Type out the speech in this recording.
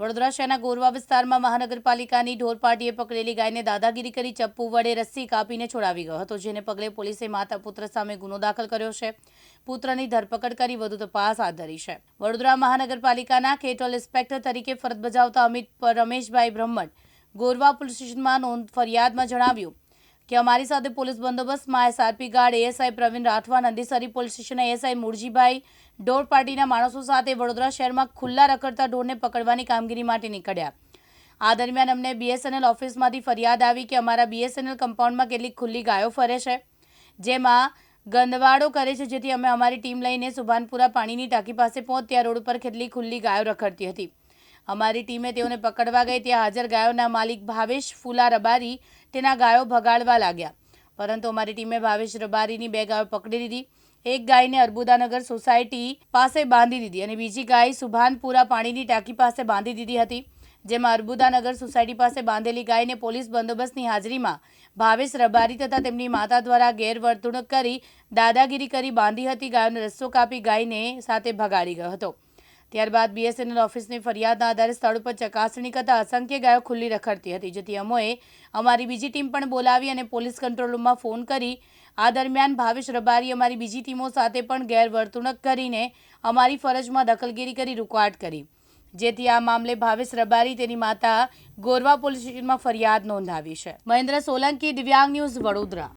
વડોદરા શહેરના ગોરવા વિસ્તારમાં મહાનગરપાલિકાની ઢોર પાર્ટીએ પકડેલી ગાયને દાદાગીરી કરી ચપ્પુ વડે રસ્સી કાપીને છોડાવી ગયો હતો, જેને પગલે પોલીસે માતા પુત્ર સામે ગુનો દાખલ કર્યો છે. પુત્રની ધરપકડ કરી વધુ તપાસ હાથ ધરી છે. વડોદરા મહાનગરપાલિકાના કેટોલ ઇન્સ્પેક્ટર તરીકે ફરજ બજાવતા અમિત રમેશભાઈ બ્રહ્મણ ગોરવા પોલીસ સ્ટેશનમાં નોંધ ફરિયાદમાં જણાવ્યું કે અમારી સાથે police બંદોબસ્તમાં SRP guard, ASI Pravin Rathwa, Nandesari police સ્ટેશનના એએસઆઈ મુરજીભાઈ ઢોર પાર્ટીના માણસો સાથે વડોદરા શહેરમાં ખુલ્લા રખડતા ઢોરને પકડવાની કામગીરી માટે નીકળ્યા. આ દરમિયાન અમને બીએસએનએલ ઓફિસમાંથી ફરિયાદ આવી કે અમારા બીએસએનએલ કમ્પાઉન્ડમાં કેટલીક ખુલ્લી ગાયો ફરે છે, જેમાં ગંદવાડો કરે છે, જેથી અમે અમારી ટીમ લઈને સુભાનપુરા પાણીની ટાંકી પાસે પહોંચ્યા. રોડ ઉપર કેટલી ખુલ્લી ગાયો રખડતી હતી. અમારી ટીમે તેઓને પકડવા ગઈ, ત્યાં હાજર ગાયોના માલિક ભાવેશ ફુલા રબારી તેના ગાયો ભગાડવા લાગ્યા. પરંતુ અમારી ટીમે ભાવેશ રબારીની બે ગાયો પકડી લીધી. એક ગાયને અર્બુદાનગર સોસાયટી પાસે બાંધી દીધી અને બીજી ગાય સુભાનપુરા પાણીની ટાંકી પાસે બાંધી દીધી હતી, જેમાં અર્બુદાનગર સોસાયટી પાસે બાંધેલી ગાયને પોલીસ બંદોબસ્તની હાજરીમાં ભાવેશ રબારી તથા તેમની માતા દ્વારા ગેરવર્તણૂક કરી દાદાગીરી કરી બાંધી હતી. ગાયોને રસ્તો કાપી ગાયને સાથે ભગાડી ગયો હતો. ત્યારબાદ બીએસએનએલ ઓફિસની ફરિયાદના આધારે સ્થળ ઉપર ચકાસણી કરતા અસંખ્ય ગાયો ખુલ્લી રખડતી હતી, જેથી અમોએ અમારી બીજી ટીમ પણ બોલાવી અને પોલીસ કંટ્રોલ રૂમમાં ફોન કરી. આ દરમિયાન ભાવેશ રબારી અમારી બીજી ટીમો સાથે પણ ગેરવર્તણૂક કરીને અમારી ફરજમાં દખલગીરી કરી, રૂકવાટ કરી. જેથી આ મામલે ભાવેશ રબારી તેની માતા ગોરવા પોલીસ સ્ટેશનમાં ફરિયાદ નોંધાવી છે. મહેન્દ્ર સોલંકી, દિવ્યાંગ ન્યૂઝ વડોદરા.